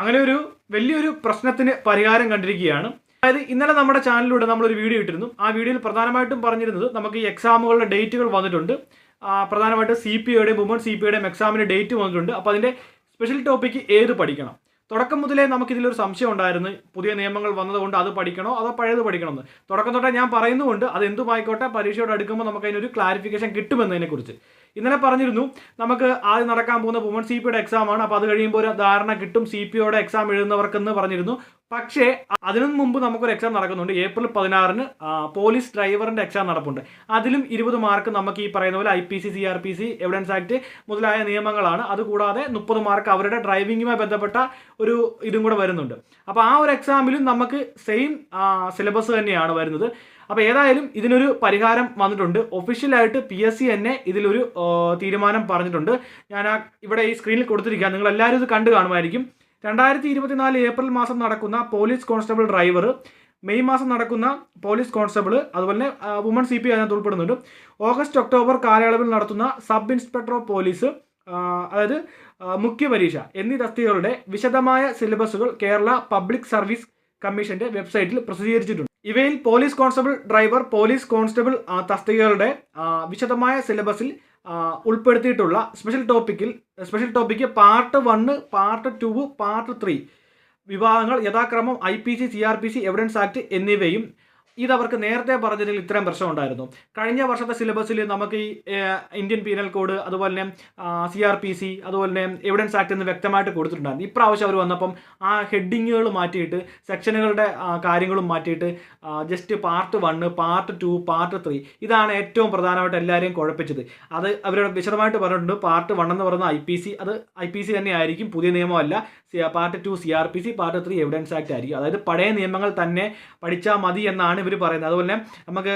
അങ്ങനെ ഒരു വലിയൊരു പ്രശ്നത്തിന് പരിഹാരം കണ്ടിരിക്കുകയാണ്. അതായത് ഇന്നലെ നമ്മുടെ ചാനലിലൂടെ നമ്മളൊരു വീഡിയോ ഇട്ടിരുന്നു. ആ വീഡിയോയിൽ പ്രധാനമായിട്ടും പറഞ്ഞിരുന്നത് നമുക്ക് ഈ എക്സാമുകളുടെ ഡേറ്റുകൾ വന്നിട്ടുണ്ട്. പ്രധാനമായിട്ടും സി പി ഒയുടെയും വുമൺ സി പി ഒയുടെയും എക്സാമിന്റെ ഡേറ്റ് വന്നിട്ടുണ്ട്. അപ്പോൾ അതിന്റെ സ്പെഷ്യൽ ടോപ്പിക്ക് ഏത് പഠിക്കണം? തുടക്കം മുതലേ നമുക്ക് ഇതിലൊരു സംശയം ഉണ്ടായിരുന്നു. പുതിയ നിയമങ്ങൾ വന്നതുകൊണ്ട് അത് പഠിക്കണോ? അതോ പഴയത് പഠിക്കണോ എന്ന് തുടക്കം തൊട്ടേ ഞാൻ പറയുന്നുകൊണ്ട് അത് എന്തുമായിക്കോട്ടെ? പരീക്ഷയോട് അടുക്കുമ്പോൾ നമുക്ക് അതിനൊരു ക്ലാരിഫിക്കേഷൻ കിട്ടുമെന്നതിനെക്കുറിച്ച്. ഇന്നലെ പറഞ്ഞിരുന്നു നമുക്ക് ആദ്യം നടക്കാൻ പോകുന്ന വുമൺ സി പിയുടെ എക്സാം ആണ്. അപ്പോൾ അത് കഴിയുമ്പോൾ ഒരു ധാരണ കിട്ടും. സി പി എക്സാം എഴുതുന്നവർക്കെന്ന് പറഞ്ഞിരുന്നു. പക്ഷേ അതിനു മുമ്പ് നമുക്കൊരു എക്സാം നടക്കുന്നുണ്ട്. ഏപ്രിൽ പതിനാറിന് പോലീസ് ഡ്രൈവറിന്റെ എക്സാം നടപ്പുണ്ട്. അതിലും ഇരുപത് മാർക്ക് നമുക്ക് ഈ പറയുന്ന പോലെ I P C C R P C evidence act മുതലായ നിയമങ്ങളാണ്. അതുകൂടാതെ മുപ്പത് മാർക്ക് അവരുടെ ഡ്രൈവിങ്ങുമായി ബന്ധപ്പെട്ട ഒരു ഇതും കൂടെ വരുന്നുണ്ട്. അപ്പോൾ ആ ഒരു എക്സാമിലും നമുക്ക് സെയിം സിലബസ് തന്നെയാണ് വരുന്നത്. അപ്പോൾ ഏതായാലും ഇതിനൊരു പരിഹാരം വന്നിട്ടുണ്ട്. ഒഫീഷ്യലായിട്ട് പി എസ് സി തന്നെ ഇതിലൊരു തീരുമാനം പറഞ്ഞിട്ടുണ്ട്. ഞാൻ ആ ഇവിടെ ഈ സ്ക്രീനിൽ കൊടുത്തിരിക്കുക നിങ്ങൾ എല്ലാവരും ഇത് കണ്ടു കാണുമായിരിക്കും. രണ്ടായിരത്തി ഇരുപത്തിനാല് ഏപ്രിൽ മാസം നടക്കുന്ന പോലീസ് കോൺസ്റ്റബിൾ ഡ്രൈവർ മെയ് മാസം നടക്കുന്ന പോലീസ് കോൺസ്റ്റബിൾ അതുപോലെ തന്നെ വുമൺ സി പി അതിനകത്ത് ഉൾപ്പെടുന്നുണ്ട്. ഓഗസ്റ്റ് ഒക്ടോബർ കാലയളവിൽ നടത്തുന്ന സബ് ഇൻസ്പെക്ടർ ഓഫ് പോലീസ് അതായത് മുഖ്യ പരീക്ഷ എന്നീ തസ്തികകളുടെ വിശദമായ സിലബസുകൾ കേരള പബ്ലിക് സർവീസ് കമ്മീഷന്റെ വെബ്സൈറ്റിൽ പ്രസിദ്ധീകരിച്ചിട്ടുണ്ട്. ഇവയിൽ police constable driver police constable തസ്തികകളുടെ വിശദമായ സിലബസിൽ ഉൾപ്പെടുത്തിയിട്ടുള്ള സ്പെഷ്യൽ ടോപ്പിക്കിൽ special topic part one part two part three വിഭാഗങ്ങൾ യഥാക്രമം I P C C R P C evidence act എന്നിവയും ഇതവർക്ക് നേരത്തെ പറഞ്ഞതിൽ ഇത്രയും പ്രശ്നം ഉണ്ടായിരുന്നു കഴിഞ്ഞ വർഷത്തെ സിലബസിൽ നമുക്ക് ഈ ഇന്ത്യൻ പീനൽ കോഡ് അതുപോലെ തന്നെ സി ആർ പി സി അതുപോലെ തന്നെ എവിഡൻസ് ആക്ട് എന്ന് വ്യക്തമായിട്ട് കൊടുത്തിട്ടുണ്ടായിരുന്നു. ഇപ്രാവശ്യം അവർ വന്നപ്പം ആ ഹെഡിങ്ങുകൾ മാറ്റിയിട്ട് സെക്ഷനുകളുടെ കാര്യങ്ങളും മാറ്റിയിട്ട് just part one part two part three ഇതാണ് ഏറ്റവും പ്രധാനമായിട്ട് എല്ലാവരെയും കുഴപ്പിച്ചത്. അത് അവരോട് വിശദമായിട്ട് പറഞ്ഞിട്ടുണ്ട്. പാർട്ട് വൺ എന്ന് പറയുന്ന ഐ പി സി അത് ഐ പി സി തന്നെ ആയിരിക്കും. പുതിയ നിയമമല്ല. Part two C R P C part three evidence act ആയിരിക്കും. അതായത് പഴയ നിയമങ്ങൾ തന്നെ പഠിച്ചാൽ മതി എന്നാണ് ഇവർ പറയുന്നത്. അതുപോലെ നമുക്ക്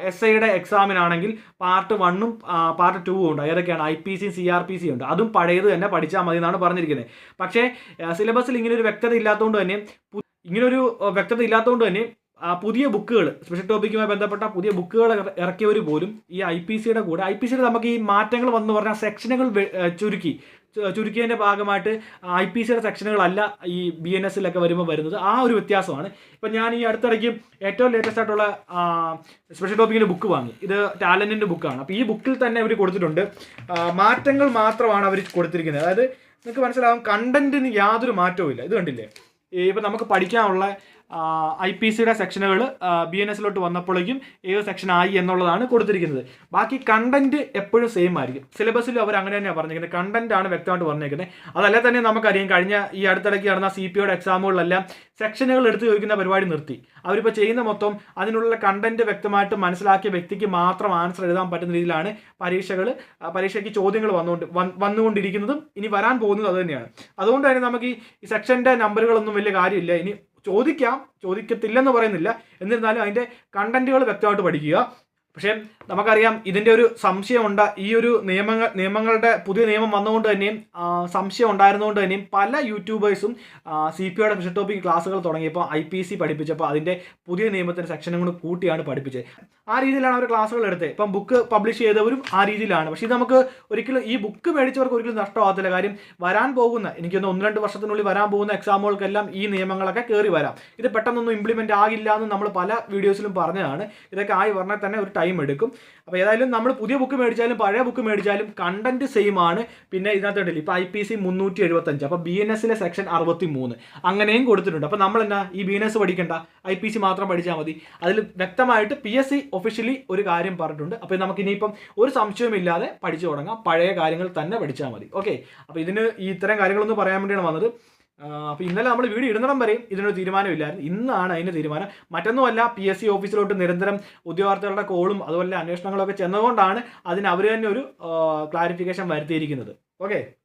എസ് ഐയുടെ എക്സാമിനാണെങ്കിൽ പാർട്ട് വണ്ണും പാർട്ട് ടൂവും ഉണ്ട്. ഏതൊക്കെയാണ്? I P C C R P C ഉണ്ട്. അതും പഴയത് തന്നെ പഠിച്ചാൽ മതി എന്നാണ് പറഞ്ഞിരിക്കുന്നത്. പക്ഷേ സിലബസിൽ ഇങ്ങനെ ഒരു വ്യക്തത ഇല്ലാത്തതുകൊണ്ട് തന്നെ ഇങ്ങനൊരു വ്യക്തത ഇല്ലാത്തതുകൊണ്ട് തന്നെ പുതിയ ബുക്കുകൾ സ്പെഷ്യൽ ടോപ്പിക്കുമായി ബന്ധപ്പെട്ട പുതിയ ബുക്കുകൾ ഇറ- ഇറക്കിയവർ പോലും ഈ ഐ പി സിയുടെ കൂടെ ഐ പി സിയുടെ നമുക്ക് ഈ മാറ്റങ്ങൾ വന്നു പറഞ്ഞാൽ സെക്ഷനുകൾ ചുരുക്കി. ചുരുക്കിയതിന്റെ ഭാഗമായിട്ട് ഐ പി സിയുടെ സെക്ഷനുകളല്ല ഈ ബി എൻ എസിലൊക്കെ വരുമ്പോൾ വരുന്നത്. ആ ഒരു വ്യത്യാസമാണ്. ഇപ്പം ഞാൻ ഈ അടുത്തിടയ്ക്ക് ഏറ്റവും ലേറ്റസ്റ്റ് ആയിട്ടുള്ള സ്പെഷ്യൽ ടോപ്പിക്കിന്റെ ബുക്ക് വാങ്ങി. ഇത് ടാലന്റിന്റെ ബുക്കാണ് അപ്പോൾ ഈ ബുക്കിൽ തന്നെ അവർ കൊടുത്തിട്ടുണ്ട്. മാറ്റങ്ങൾ മാത്രമാണ് അവർ കൊടുത്തിരിക്കുന്നത്. അതായത് നിങ്ങൾക്ക് മനസ്സിലാവും കണ്ടന്റിന് യാതൊരു മാറ്റവും ഇല്ല ഇത് കണ്ടില്ലേ? ഇപ്പം നമുക്ക് പഠിക്കാനുള്ള ഐ പി സിയുടെ സെക്ഷനുകൾ ബി എൻ എസിലോട്ട് വന്നപ്പോഴേക്കും ഏത് സെക്ഷൻ ആയി എന്നുള്ളതാണ് കൊടുത്തിരിക്കുന്നത്. ബാക്കി കണ്ടന്റ് എപ്പോഴും സെയിം ആയിരിക്കും. സിലബസിൽ അവർ അങ്ങനെ തന്നെയാണ് പറഞ്ഞിരിക്കുന്നത്. കണ്ടന്റ് ആണ് വ്യക്തമായിട്ട് പറഞ്ഞിരിക്കുന്നത്. അതല്ലേ തന്നെ നമുക്കറിയാം കഴിഞ്ഞ ഈ അടുത്തിടയ്ക്ക് നടന്ന സി പി ഒയുടെ എക്സാമുകളിലെല്ലാം സെക്ഷനുകൾ എടുത്ത് ചോദിക്കുന്ന പരിപാടി നിർത്തി. അവരിപ്പോൾ ചെയ്യുന്ന മൊത്തം അതിനുള്ള കണ്ടന്റ് വ്യക്തമായിട്ട് മനസ്സിലാക്കിയ വ്യക്തിക്ക് മാത്രം ആൻസർ എഴുതാൻ പറ്റുന്ന രീതിയിലാണ് പരീക്ഷകൾ പരീക്ഷയ്ക്ക് ചോദ്യങ്ങൾ വന്നുകൊണ്ട് വന്നുകൊണ്ടിരിക്കുന്നതും ഇനി വരാൻ പോകുന്നതും അതുതന്നെയാണ് അതുകൊണ്ട് തന്നെ നമുക്ക് ഈ സെക്ഷന്റെ നമ്പറുകളൊന്നും വലിയ കാര്യമില്ല. ഇനി ചോദിക്കാം ചോദിക്കത്തില്ലെന്ന് പറയുന്നില്ല. എന്നിരുന്നാലും അതിന്റെ കണ്ടന്റുകൾ വ്യക്തമായിട്ട് പഠിക്കുക. പക്ഷേ നമുക്കറിയാം ഇതിന്റെ ഒരു സംശയമുണ്ട്. ഈ ഒരു നിയമങ്ങൾ നിയമങ്ങളുടെ പുതിയ നിയമം വന്നുകൊണ്ട് തന്നെയും സംശയം ഉണ്ടായിരുന്നുകൊണ്ട് തന്നെയും പല യൂട്യൂബേഴ്സും സി പി ഐയുടെ ടോപ്പിക് ക്ലാസ്സുകൾ തുടങ്ങിയപ്പോൾ ഐ പി സി പഠിപ്പിച്ചപ്പോൾ അതിന്റെ പുതിയ നിയമത്തിന്റെ സെക്ഷനും കൂടി കൂട്ടിയാണ് പഠിപ്പിച്ചത്. ആ രീതിയിലാണ് അവർ ക്ലാസ്സുകൾ എടുത്തത്. ഇപ്പം ബുക്ക് പബ്ലിഷ് ചെയ്തവരും ആ രീതിയിലാണ്. പക്ഷേ ഇത് നമുക്ക് ഒരിക്കലും ഈ ബുക്ക് മേടിച്ചവർക്ക് ഒരിക്കലും നഷ്ടമാകത്തില്ല. കാര്യം വരാൻ പോകുന്ന എനിക്കൊന്ന് ഒന്ന് രണ്ട് വർഷത്തിനുള്ളിൽ വരാൻ പോകുന്ന എക്സാമുകൾക്കെല്ലാം ഈ നിയമങ്ങളൊക്കെ കയറി വരാം. ഇത് പെട്ടെന്നൊന്നും ഇംപ്ലിമെന്റ് ആകില്ല എന്ന് നമ്മൾ പല വീഡിയോസിലും പറഞ്ഞതാണ്. ഇതൊക്കെ ആയി പറഞ്ഞാൽ തന്നെ ഒരു ടൈം എടുക്കും. അപ്പോൾ ഏതായാലും നമ്മൾ പുതിയ ബുക്ക് മേടിച്ചാലും പഴയ ബുക്ക് മേടിച്ചാലും കണ്ടന്റ് സെയിം ആണ്. പിന്നെ ഇതിനകത്ത് ഉണ്ടല്ലോ ഇപ്പോൾ ഐ പി സി മുന്നൂറ്റി എഴുപത്തഞ്ച് അപ്പോൾ ബി എൻ എസിലെ സെക്ഷൻ അറുപത്തി മൂന്ന് അങ്ങനെയും കൊടുത്തിട്ടുണ്ട്. അപ്പോൾ നമ്മൾ എന്നാ ഈ ബി എൻ എസ് പഠിക്കണ്ട. ഐ പി സി മാത്രം പഠിച്ചാൽ മതി. അതിൽ വ്യക്തമായിട്ട് പി എസ് സി ഒഫീഷ്യലി ഒരു കാര്യം പറഞ്ഞിട്ടുണ്ട്. അപ്പോൾ നമുക്ക് ഇനിയിപ്പം ഒരു സംശയവുമില്ലാതെ പഠിച്ചു തുടങ്ങാം. പഴയ കാര്യങ്ങൾ തന്നെ പഠിച്ചാൽ മതി. ഓക്കെ അപ്പോൾ ഇതിന് ഈ ഇത്തരം കാര്യങ്ങളൊന്നും പറയാൻ വേണ്ടിയാണ് വന്നത്. അപ്പോൾ ഇന്നലെ നമ്മൾ വീഡിയോ ഇടുന്നിടം വരെയും ഇതിനൊരു തീരുമാനമില്ലായിരുന്നു. ഇന്നാണ് അതിന്റെ തീരുമാനം. മറ്റൊന്നുമല്ല പി എസ് സി ഓഫീസിലോട്ട് നിരന്തരം ഉദ്യോഗാർത്ഥികളുടെ കോളും അതുപോലെ അന്വേഷണങ്ങളൊക്കെ ചെന്നതുകൊണ്ടാണ് അതിന് അവർ തന്നെ ഒരു ക്ലാരിഫിക്കേഷൻ വരുത്തിയിരിക്കുന്നത്. ഓക്കെ